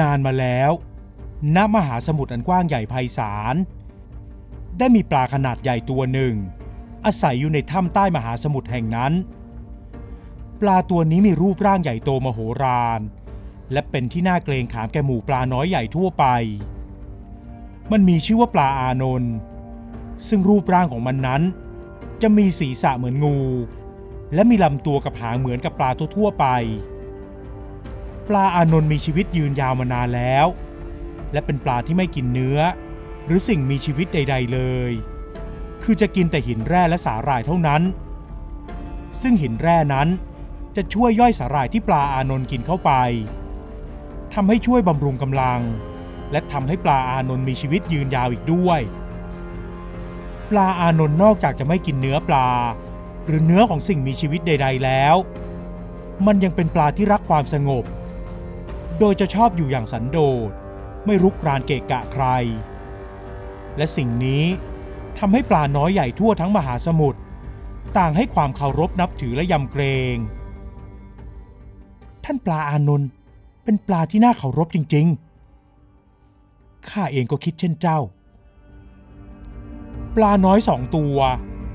นานมาแล้วณมหาสมุทรอันกว้างใหญ่ไพศาลได้มีปลาขนาดใหญ่ตัวหนึ่ง อาศัยอยู่ในถ้ำใต้มหาสมุทรแห่งนั้น ปลาตัวนี้มีรูปร่างใหญ่โตมโหฬารและเป็นที่น่าเกรงขามแก่หมู่ปลาน้อยใหญ่ทั่วไป มันมีชื่อว่าปลาอานนท์ซึ่งรูปร่างของมันนั้น จะมีศีรษะเหมือนงู และมีลำตัวกับหางเหมือนกับปลาทั่วๆไป ปลาอานนท์มีชีวิตยืนยาวมานานแล้ว และเป็นปลาที่ไม่กินเนื้อ หรือสิ่งมีชีวิตใด ๆ เลย คือจะกินแต่หินแร่และสาหร่ายเท่านั้น ซึ่งหินแร่นั้นจะช่วยย่อยสาหร่ายที่ปลาอานนท์กินเข้าไปทำให้ช่วยบำรุงกำลัง และทำให้ปลาอานนท์มีชีวิตยืนยาวอีกด้วย ปลาอานนท์นอกจากจะไม่กินเนื้อปลา หรือเนื้อของสิ่งมีชีวิตใด ๆ แล้ว มันยังเป็นปลาที่รักความสงบ โดยจะชอบอยู่อย่างสันโดษ ไม่รุกรานเกะกะใคร และสิ่งนี้ทำให้ปลาน้อยใหญ่ทั่วทั้งมหาสมุทรต่างให้ความเคารพนับถือและยำเกรง ท่านปลาอานนท์เป็นปลาที่น่าเคารพจริง ๆ ข้าเองก็คิดเช่นเจ้า ปลาน้อยสองตัว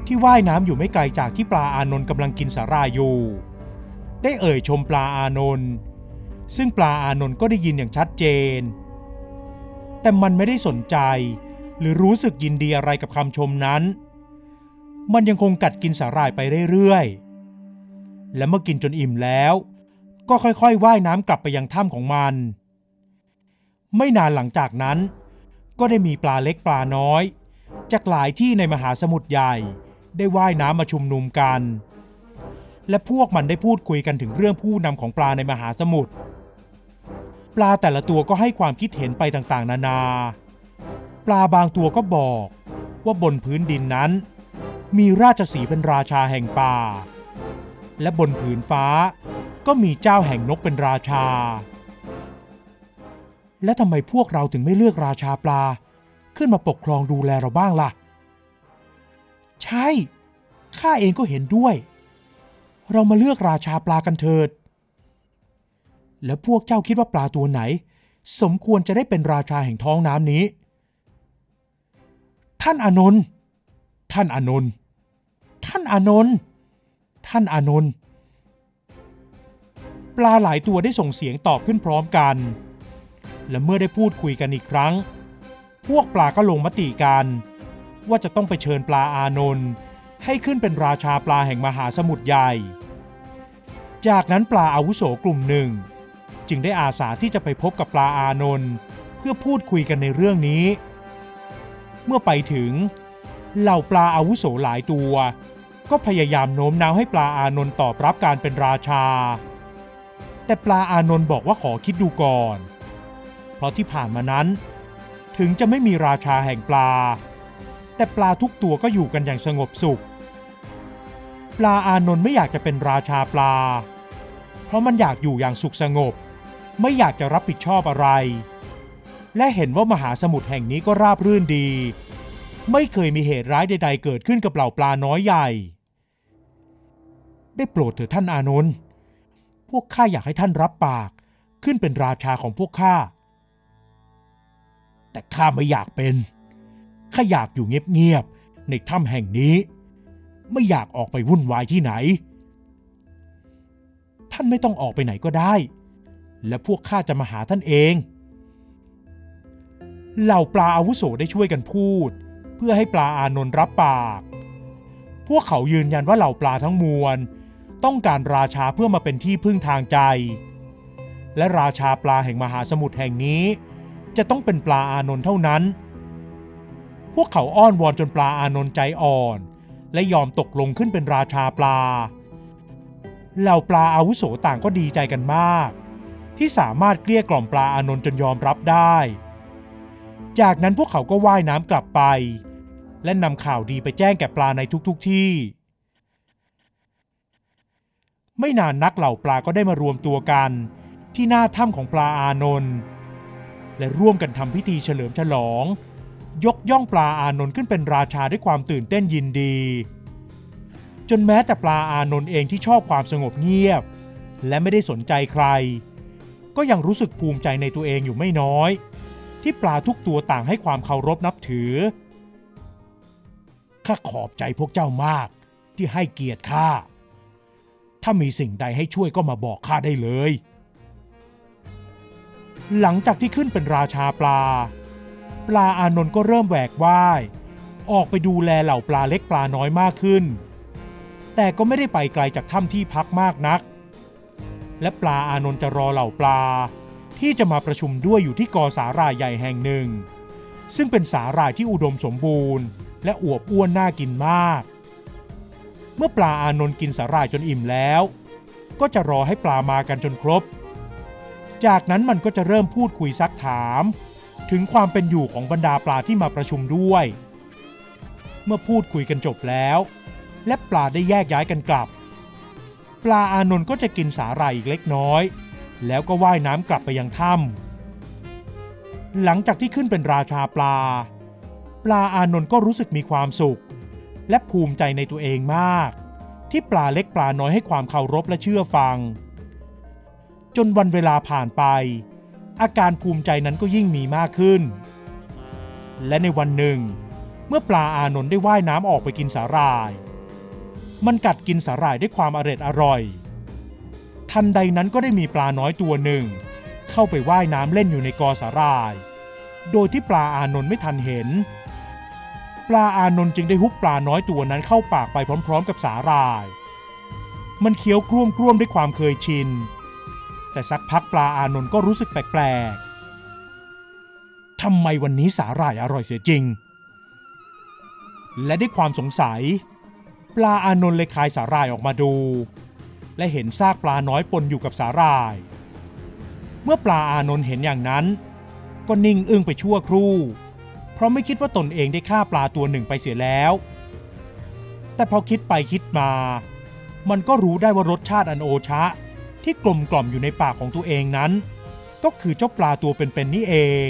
ที่ว่ายน้ำอยู่ไม่ไกลจากที่ปลาอานนท์กำลังกินสาหร่ายอยู่ ได้เอ่ยชมปลาอานนท์ ซึ่งปลาอานนท์ก็ได้ยินอย่างชัดเจน แต่มันไม่ได้สนใจ หรือรู้สึกยินดีอะไรกับคำชมนั้น มันยังคงกัดกินสาหร่ายไปเรื่อยๆ และเมื่อกินจนอิ่มแล้ว ก็ค่อยๆว่ายน้ำกลับไปยังถ้ำของมัน ไม่นานหลังจากนั้น ก็ได้มีปลาเล็กปลาน้อย จากหลายที่ในมหาสมุทรใหญ่ได้ว่ายน้ำมาชุมนุมกัน และพวกมันได้พูดคุยกันถึงเรื่องผู้นำของปลาในมหาสมุทร ปลาแต่ละตัวก็ให้ความคิดเห็นไปต่างๆ นานา ปลาบางตัวก็บอกว่าบนพื้นดินนั้น มีราชสีเป็นราชาแห่งป่า และบนผืนฟ้าก็มีเจ้าแห่งนกเป็นราชา และทำไมพวกเราถึงไม่เลือกราชาปลา ขึ้นมาปกครองดูแลเราบ้างล่ะ ใช่ ข้าเองก็เห็นด้วย เรามาเลือกราชาปลากันเถิด แล้วพวกเจ้าคิดว่าปลาตัวไหน สมควรจะได้เป็นราชาแห่งท้องน้ำนี้ ท่านอานนท์ท่านอานนท์ท่านอานนท์ท่านอานนท์ปลาหลายตัวได้ส่งเสียงตอบขึ้นพร้อมกัน และเมื่อได้พูดคุยกันอีกครั้ง พวกปลาก็ลงมติกัน ว่าจะต้องไปเชิญปลาอานนท์ให้ขึ้นเป็นราชาปลาแห่งมหาสมุทรใหญ่ จากนั้นปลาอาวุโสกลุ่มหนึ่ง จึงได้อาสาที่จะไปพบกับปลาอานนท์เพื่อพูดคุยกันในเรื่องนี้ เมื่อไปถึง เหล่าปลาอาวุโสหลายตัว ก็พยายามโน้มน้าวให้ปลาอานนท์ตอบรับการเป็นราชา แต่ปลาอานนท์บอกว่าขอคิดดูก่อน เพราะที่ผ่านมานั้น ถึงจะไม่มีราชาแห่งปลา แต่ปลาทุกตัวก็อยู่กันอย่างสงบสุข ปลาอานนท์ไม่อยากจะเป็นราชาปลา เพราะมันอยากอยู่อย่างสุขสงบ ไม่อยากจะรับผิดชอบอะไร และเห็นว่ามหาสมุทรแห่งนี้ก็ราบรื่นดี ไม่เคยมีเหตุร้ายใด ๆ เกิดขึ้นกับเหล่าปลาน้อยใหญ่ ได้โปรดเถิดท่านอานนท์พวกข้าอยากให้ท่านรับปากขึ้นเป็นราชาของพวกข้า แต่ข้าไม่อยากเป็น ข้าอยากอยู่เงียบๆในถ้ำแห่งนี้ ไม่อยากออกไปวุ่นวายที่ไหน ท่านไม่ต้องออกไปไหนก็ได้ และพวกข้าจะมาหาท่านเอง เหล่าปลาอาวุโสได้ช่วยกันพูด เพื่อให้ปลาอานนท์รับปาก พวกเขายืนยันว่าเหล่าปลาทั้งมวล ต้องการราชาเพื่อมาเป็นที่พึ่งทางใจ และราชาปลาแห่งมหาสมุทรแห่งนี้ จะต้องเป็นปลาอานนท์เท่านั้น พวกเขาอ้อนวอนจนปลาอานนท์ใจอ่อน และยอมตกลงขึ้นเป็นราชาปลา เหล่าปลาอาวุโสต่างก็ดีใจกันมาก ที่สามารถเกลี้ยกล่อมปลาอานนท์จนยอมรับได้ จากนั้นพวกเขาก็ว่ายน้ำกลับไป และนำข่าวดีไปแจ้งแก่ปลาในทุกๆทที่ ไม่นานนักเหล่าปลาก็ได้มารวมตัวกัน ที่หน้าถ้ำของปลาอานนท์และร่วมกันทำพิธีเฉลิมฉลอง ยกย่องปลาอานนท์ขึ้นเป็นราชาด้วยความตื่นเต้นยินดี จนแม้แต่ปลาอานนท์เองที่ชอบความสงบเงียบ และไม่ได้สนใจใคร ก็ยังรู้สึกภูมิใจในตัวเองอยู่ไม่น้อย ที่ปลาทุกตัวต่างให้ความเคารพนับถือ ข้าขอบใจพวกเจ้ามากที่ให้เกียรติข้า ถ้ามีสิ่งใดให้ช่วยก็มาบอกข้าได้เลย หลังจากที่ขึ้นเป็นราชาปลา ปลาอานนท์ก็เริ่มแหวกว่าย ออกไปดูแลเหล่าปลาเล็กปลาน้อยมากขึ้น แต่ก็ไม่ได้ไปไกลจากถ้ำที่พักมากนัก และปลาอานนท์จะรอเหล่าปลา ที่จะมาประชุมด้วยอยู่ที่กอสาหร่ายใหญ่แห่งหนึ่ง ซึ่งเป็นสาหร่ายที่อุดมสมบูรณ์ และอวบอ้วนน่ากินมาก เมื่อปลาอานนท์กินสาหร่ายจนอิ่มแล้ว ก็จะรอให้ปลามากันจนครบ จากนั้นมันก็จะเริ่มพูดคุยซักถาม ถึงความเป็นอยู่ของบรรดาปลาที่มาประชุมด้วย เมื่อพูดคุยกันจบแล้ว และปลาได้แยกย้ายกันกลับ ลาอานนท์ก็จะกินสาหร่ายอีกเล็กน้อย แล้วก็ว่ายน้ำกลับไปยังถ้ำหลังจากที่ขึ้นเป็นราชาปลา ปลาอานนท์ก็รู้สึกมีความสุข และภูมิใจในตัวเองมาก ที่ปลาเล็กปลาน้อยให้ความเคารพและเชื่อฟัง จนวันเวลาผ่านไป อาการภูมิใจนั้นก็ยิ่งมีมากขึ้น และในวันหนึ่ง เมื่อปลาอานนท์ได้ว่ายน้ำออกไปกินสาหร่าย มันกัดกินสาหร่ายด้วยความอร็ดอร่อย ทันใดนั้นก็ได้มีปลาน้อยตัวหนึ่ง เข้าไปว่ายน้ำเล่นอยู่ในกอสาหร่าย โดยที่ปลาอานนท์ไม่ทันเห็น ปลาอานนท์จึงได้ฮุบปลาน้อยตัวนั้นเข้าปากไปพร้อม ๆ กับสาหร่าย มันเคี้ยวกรุ้มกรุ้มๆด้วยความเคยชิน แต่สักพักปลาอานนท์ก็รู้สึกแปลกๆทำไมวันนี้สาหร่ายอร่อยเสียจริง และด้วยความสงสัย ปลาอานนท์เลยคายสาหร่ายออกมาดู และเห็นซากปลาน้อยปนอยู่กับสาหร่าย เมื่อปลาอานนท์เห็นอย่างนั้น ก็นิ่งอึ้งไปชั่วครู่ เพราะไม่คิดว่าตนเองได้ฆ่าปลาตัวหนึ่งไปเสียแล้ว แต่พอคิดไปคิดมา มันก็รู้ได้ว่ารสชาติอันโอชะ ที่กลมกล่อมอยู่ในปากของตัวเองนั้น ก็คือเจ้าปลาตัวเป็นๆนี่เอง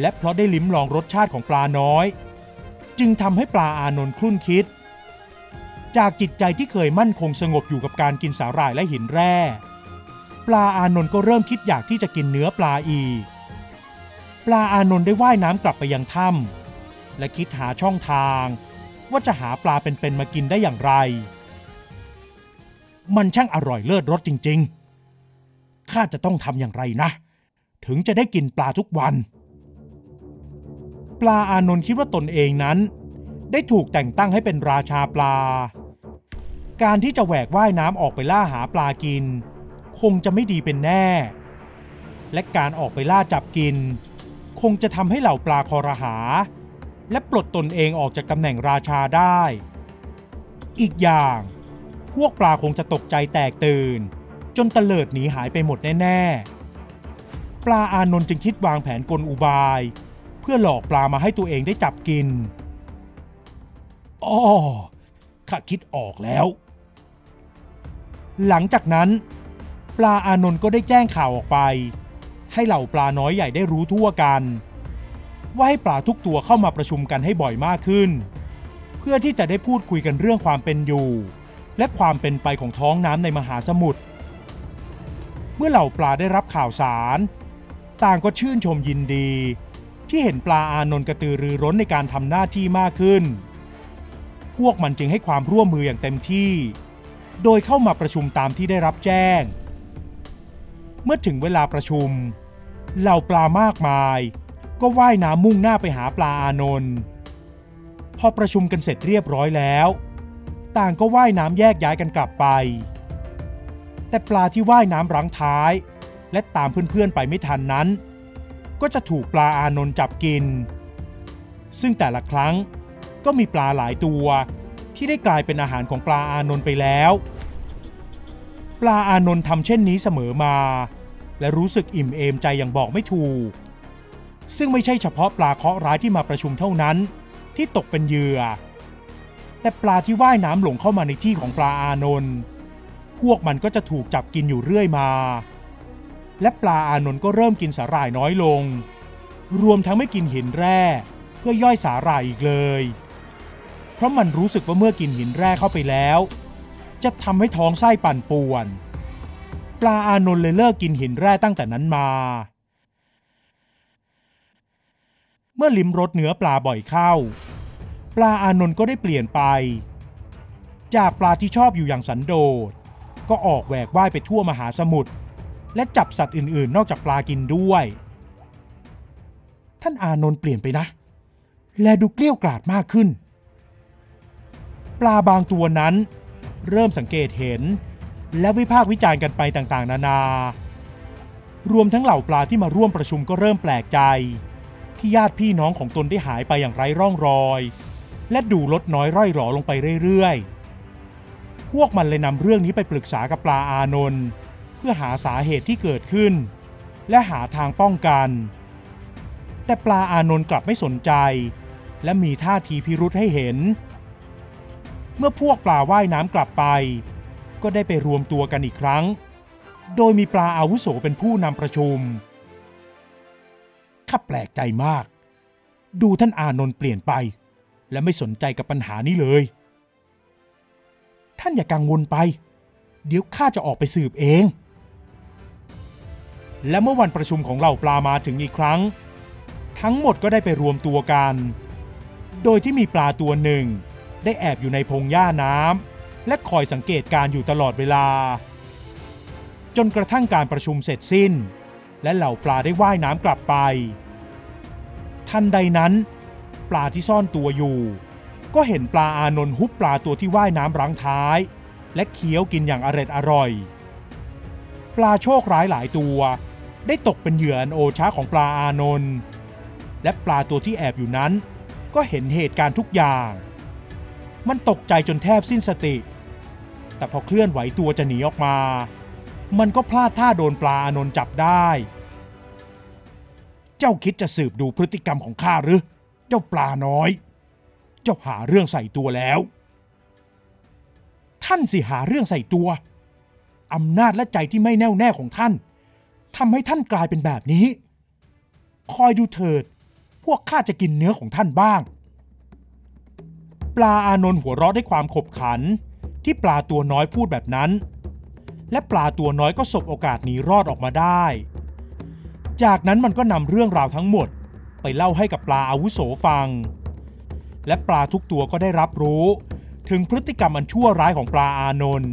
และเพราะได้ลิ้มลองรสชาติของปลาน้อย จึงทำให้ปลาอานนท์คลุ่นคิด จากจิตใจที่เคยมั่นคงสงบอยู่กับการกินสาหร่ายและหินแร่ ปลาอานนท์ก็เริ่มคิดอยากที่จะกินเนื้อปลาอีก ปลาอานนท์ได้ว่ายน้ำกลับไปยังถ้ำและคิดหาช่องทาง ว่าจะหาปลาเป็นๆมากินได้อย่างไร มันช่างอร่อยเลิศรสจริง ๆ ข้าจะต้องทำอย่างไรนะ ถึงจะได้กินปลาทุกวัน ปลาอานนท์คิดว่าตนเองนั้นได้ถูกแต่งตั้งให้เป็นราชาปลา การที่จะแหวกว่ายน้ำออกไปล่าหาปลากิน คงจะไม่ดีเป็นแน่ และการออกไปล่าจับกิน คงจะทำให้เหล่าปลาคอรหา และปลดตนเองออกจากตำแหน่งราชาได้ อีกอย่าง พวกปลาคงจะตกใจแตกตื่น จนตะเลิดหนีหายไปหมดแน่ ๆ ปลาอานนท์จึงคิดวางแผนกลอุบาย เพื่อหลอกปลามาให้ตัวเองได้จับกิน อ้อข้าคิดออกแล้ว หลังจากนั้น ปลาอานนท์ก็ได้แจ้งข่าวออกไป ให้เหล่าปลาน้อยใหญ่ได้รู้ทั่วกัน ว่าให้ปลาทุกตัวเข้ามาประชุมกันให้บ่อยมากขึ้น เพื่อที่จะได้พูดคุยกันเรื่องความเป็นอยู่ และความเป็นไปของท้องน้ำในมหาสมุทรเมื่อเหล่าปลาได้รับข่าวสาร ต่างก็ชื่นชมยินดี ที่เห็นปลาอานนท์กระตือรือร้นในการทำหน้าที่มากขึ้น พวกมันจึงให้ความร่วมมืออย่างเต็มที่ โดยเข้ามาประชุมตามที่ได้รับแจ้ง เมื่อถึงเวลาประชุม เหล่าปลามากมาย ก็ว่ายน้ำมุ่งหน้าไปหาปลาอานนท์พอประชุมกันเสร็จเรียบร้อยแล้ว ต่างก็ว่ายน้ำแยกย้ายกันกลับไป แต่ปลาที่ว่ายน้ำรั้งท้าย และตามเพื่อนๆไปไม่ทันนั้น ก็จะถูกปลาอานนท์จับกิน ซึ่งแต่ละครั้งก็มีปลาหลายตัว ที่ได้กลายเป็นอาหารของปลาอานนท์ไปแล้ว ปลาอานนท์ทำเช่นนี้เสมอมา และรู้สึกอิ่มเอมใจอย่างบอกไม่ถูก ซึ่งไม่ใช่เฉพาะปลาเคราะห์ร้ายที่มาประชุมเท่านั้นที่ตกเป็นเหยื่อ แต่ปลาที่ว่ายน้ำหลงเข้ามาในที่ของปลาอานนท์พวกมันก็จะถูกจับกินอยู่เรื่อยมา และปลาอานนท์ก็เริ่มกินสาหร่ายน้อยลง รวมทั้งไม่กินหินแร่ เพื่อย่อยสาหร่ายอีกเลย เพราะมันรู้สึกว่าเมื่อกินหินแร่เข้าไปแล้ว จะทำให้ท้องไส้ปั่นป่วน ปลาอานนท์เลยเลิกกินหินแร่ตั้งแต่นั้นมา เมื่อลิ้มรสเนื้อปลาบ่อยเข้า ปลาอานนท์ก็ได้เปลี่ยนไป จากปลาที่ชอบอยู่อย่างสันโดษก็ออกแหวกว่ายไปทั่วมหาสมุทรและจับสัตว์อื่นๆ นอกจากปลากินด้วย ท่านอานนท์เปลี่ยนไปนะ และดูเกลี้ยวกราดมากขึ้น ปลาบางตัวนั้น เริ่มสังเกตเห็น และวิพากษ์วิจารณ์กันไปต่างๆ นานา รวมทั้งเหล่าปลาที่มาร่วมประชุมก็เริ่มแปลกใจ ที่ญาติพี่น้องของตนได้หายไปอย่างไร้ร่องรอย และดูลดน้อยร่อยหรอลงไปเรื่อยๆ พวกมันเลยนำเรื่องนี้ไปปรึกษากับปลาอานนท์เพื่อหาสาเหตุที่เกิดขึ้น และหาทางป้องกัน แต่ปลาอานนท์กลับไม่สนใจ และมีท่าทีพิรุษให้เห็น เมื่อพวกปลาว่ายน้ำกลับไป ก็ได้ไปรวมตัวกันอีกครั้ง โดยมีปลาอาวุโสเป็นผู้นำประชุมข้าแปลกใจมาก ดูท่านอานนท์เปลี่ยนไป และไม่สนใจกับปัญหานี้เลย ท่านอย่ากังวลไป เดี๋ยวข้าจะออกไปสืบเอง และเมื่อวันประชุมของเหล่าปลามาถึงอีกครั้ง ทั้งหมดก็ได้ไปรวมตัวกัน โดยที่มีปลาตัวหนึ่ง ได้แอบอยู่ในพงหญ้าน้ำและคอยสังเกตการอยู่ตลอดเวลา จนกระทั่งการประชุมเสร็จสิ้น และเหล่าปลาได้ว่ายน้ำกลับไป ทันใดนั้น ปลาที่ซ่อนตัวอยู่ ก็เห็นปลาอานนท์ฮุบปลาตัวที่ว่ายน้ำรั้งท้าย และเคี้ยวกินอย่างอร็ดอร่อย ปลาโชคร้ายหลายตัว ได้ตกเป็นเหยื่ออันโอชาของปลาอานนท์และปลาตัวที่แอบอยู่นั้น ก็เห็นเหตุการณ์ทุกอย่าง มันตกใจจนแทบสิ้นสติ แต่พอเคลื่อนไหวตัวจะหนีออกมา มันก็พลาดท่าโดนปลาอานนท์จับได้ เจ้าคิดจะสืบดูพฤติกรรมของข้าหรือ เจ้าปลาน้อย เจ้าหาเรื่องใส่ตัวแล้ว ท่านสิหาเรื่องใส่ตัวอำนาจและใจที่ไม่แน่วแน่ของท่านทำให้ท่านกลายเป็นแบบนี้ คอยดูเถิด พวกข้าจะกินเนื้อของท่านบ้าง ปลาอานนท์หัวเราะด้วยความขบขัน ที่ปลาตัวน้อยพูดแบบนั้น และปลาตัวน้อยก็สบโอกาสหนีรอดออกมาได้ จากนั้นมันก็นำเรื่องราวทั้งหมด ไปเล่าให้กับปลาอาวุโสฟัง และปลาทุกตัวก็ได้รับรู้ ถึงพฤติกรรมอันชั่วร้ายของปลาอานนท์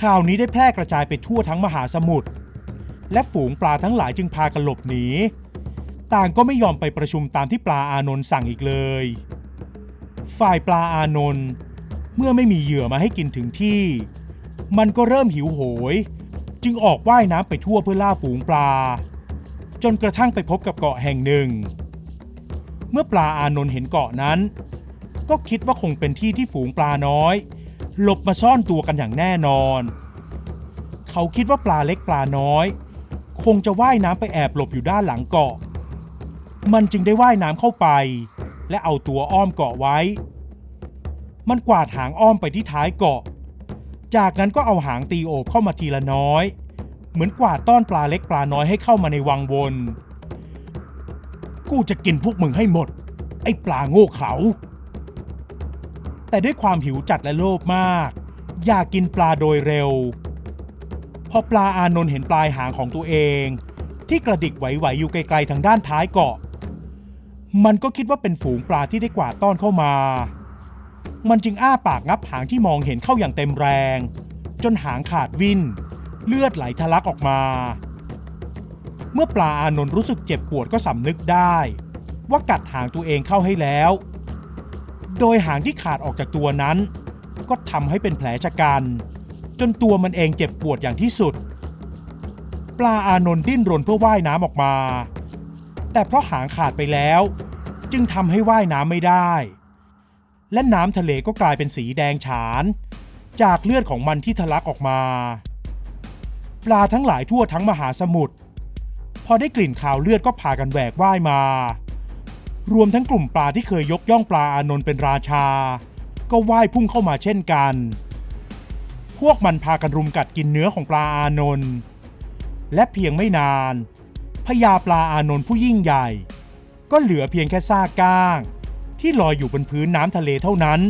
ข่าวนี้ได้แพร่กระจายไปทั่วทั้งมหาสมุทรและฝูงปลาทั้งหลายจึงพากันหลบหนี ต่างก็ไม่ยอมไปประชุมตามที่ปลาอานนท์สั่งอีกเลย ฝ่ายปลาอานนท์เมื่อไม่มีเหยื่อมาให้กินถึงที่ มันก็เริ่มหิวโหย จึงออกว่ายน้ำไปทั่วเพื่อล่าฝูงปลา จนกระทั่งไปพบกับเกาะแห่งหนึ่ง เมื่อปลาอานนท์เห็นเกาะนั้น ก็คิดว่าคงเป็นที่ที่ฝูงปลาน้อย หลบมาซ่อนตัวกันอย่างแน่นอน เขาคิดว่าปลาเล็กปลาน้อย คงจะว่ายน้ำไปแอบหลบอยู่ด้านหลังเกาะ มันจึงได้ว่ายน้ำเข้าไป และเอาตัวอ้อมเกาะไว้ มันกวาดหางอ้อมไปที่ท้ายเกาะ จากนั้นก็เอาหางตีโอบเข้ามาทีละน้อย เหมือนกวาดต้อนปลาเล็กปลาน้อยให้เข้ามาในวังวน กูจะกินพวกมึงให้หมด ไอ้ปลาโง่เขลาแต่ด้วยความหิวจัดและโลภมาก อยากกินปลาโดยเร็ว พอปลาอานนท์เห็นปลายหางของตัวเอง ที่กระดิกไหวๆอยู่ไกลๆทางด้านท้ายเกาะ มันก็คิดว่าเป็นฝูงปลาที่ได้กวาดต้อนเข้ามา มันจึงอ้าปากงับหางที่มองเห็นเข้าอย่างเต็มแรง จนหางขาดวิ่นเลือดไหลทะลักออกมา เมื่อปลาอานนท์รู้สึกเจ็บปวดก็สำนึกได้ ว่ากัดหางตัวเองเข้าให้แล้ว โดยหางที่ขาดออกจากตัวนั้น ก็ทำให้เป็นแผลชะกัน จนตัวมันเองเจ็บปวดอย่างที่สุด ปลาอานนท์ดิ้นรนเพื่อว่ายน้ำออกมา แต่เพราะหางขาดไปแล้ว จึงทำให้ว่ายน้ำไม่ได้ และน้ำทะเลก็กลายเป็นสีแดงฉาน จากเลือดของมันที่ทะลักออกมา ปลาทั้งหลายทั่วทั้งมหาสมุทรพอได้กลิ่นข่าวเลือดก็พากันแหวกว่ายมา รวมทั้งกลุ่มปลาที่เคยยกย่องปลาอานนท์เป็นราชา ก็ว่ายพุ่งเข้ามาเช่นกัน พวกมันพากันรุมกัดกินเนื้อของปลาอานนท์และเพียงไม่นาน พญาปลาอานนท์ผู้ยิ่งใหญ่ ก็เหลือเพียงแค่ซากก้าง ที่ลอยอยู่บนพื้นน้ำทะเลเท่านั้น